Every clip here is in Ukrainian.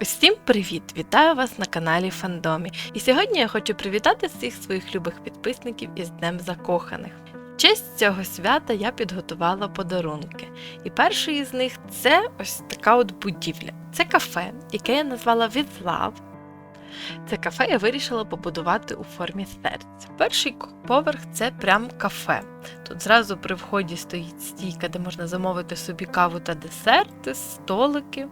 Усім привіт! Вітаю вас на каналі Фандомі. І сьогодні я хочу привітати всіх своїх любих підписників із Днем Закоханих. В честь цього свята я підготувала подарунки. І перший із них це ось така от будівля. Це кафе, яке я назвала Love. Це кафе я вирішила побудувати у формі серця. Перший поверх це прям кафе. Тут зразу при вході стоїть стійка, де можна замовити собі каву та десерти, столики.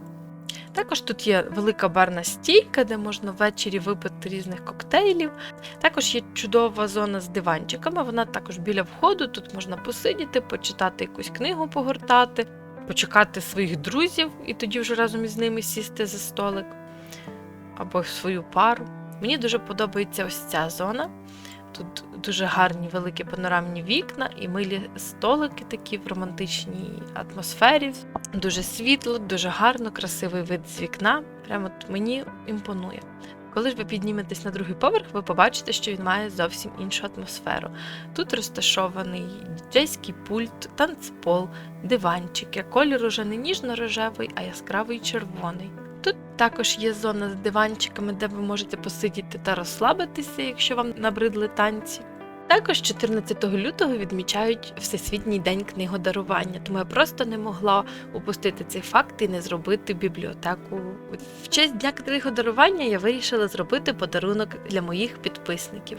Також тут є велика барна стійка, де можна ввечері випити різних коктейлів. Також є чудова зона з диванчиками. Вона також біля входу. Тут можна посидіти, почитати якусь книгу, погортати, почекати своїх друзів і тоді вже разом із ними сісти за столик або свою пару. Мені дуже подобається ось ця зона. Тут дуже гарні великі панорамні вікна і милі столики такі в романтичній атмосфері. Дуже світло, дуже гарно, красивий вид з вікна. Прямо от мені імпонує. Коли ж ви підніметесь на другий поверх, ви побачите, що він має зовсім іншу атмосферу. Тут розташований діджейський пульт, танцпол, диванчики. Колір уже не ніжно-рожевий, а яскравий червоний. Тут також є зона з диванчиками, де ви можете посидіти та розслабитися, якщо вам набридли танці. Також 14 лютого відмічають Всесвітній день книгодарування, тому я просто не могла упустити цей факт і не зробити бібліотеку. В честь дня книгодарування я вирішила зробити подарунок для моїх підписників.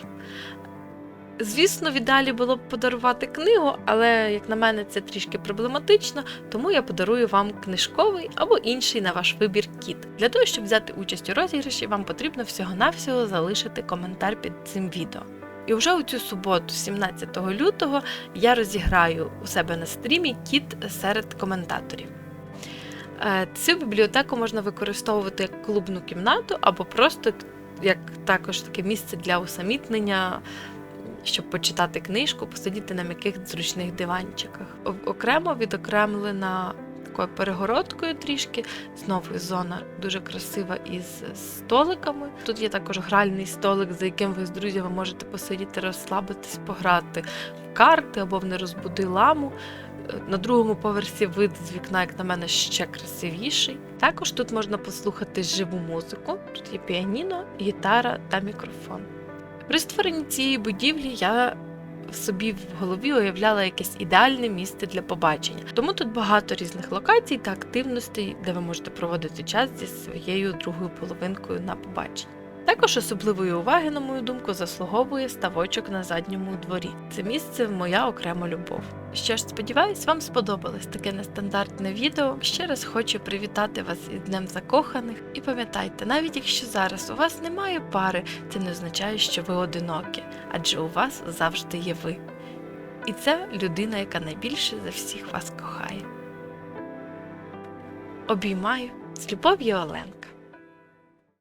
Звісно, в ідеалі було б подарувати книгу, але як на мене це трішки проблематично, тому я подарую вам книжковий або інший на ваш вибір кіт. Для того, щоб взяти участь у розіграші, вам потрібно всього-навсього залишити коментар під цим відео. І вже у цю суботу, 17 лютого, я розіграю у себе на стрімі кіт серед коментаторів. Е, Цю бібліотеку можна використовувати як клубну кімнату або просто як також таке місце для усамітнення, щоб почитати книжку, посидіти на м'яких зручних диванчиках. Окремо відокремлена такою перегородкою трішки. Знову зона дуже красива із столиками. Тут є також гральний столик, за яким ви з друзями можете посидіти, розслабитись, пограти в карти або в не розбуди ламу. На другому поверсі вид з вікна, як на мене, ще красивіший. Також тут можна послухати живу музику. Тут є піаніно, гітара та мікрофон. При створенні цієї будівлі я собі в голові уявляла якесь ідеальне місце для побачення. Тому тут багато різних локацій та активностей, де ви можете проводити час зі своєю другою половинкою на побаченні. Також особливої уваги, на мою думку, заслуговує ставочок на задньому дворі. Це місце моя окрема любов. Що ж, сподіваюсь, вам сподобалось таке нестандартне відео. Ще раз хочу привітати вас із Днем Закоханих. І пам'ятайте, навіть якщо зараз у вас немає пари, це не означає, що ви одинокі, адже у вас завжди є ви. І це людина, яка найбільше за всіх вас кохає. Обіймаю з любов'ю Оленка.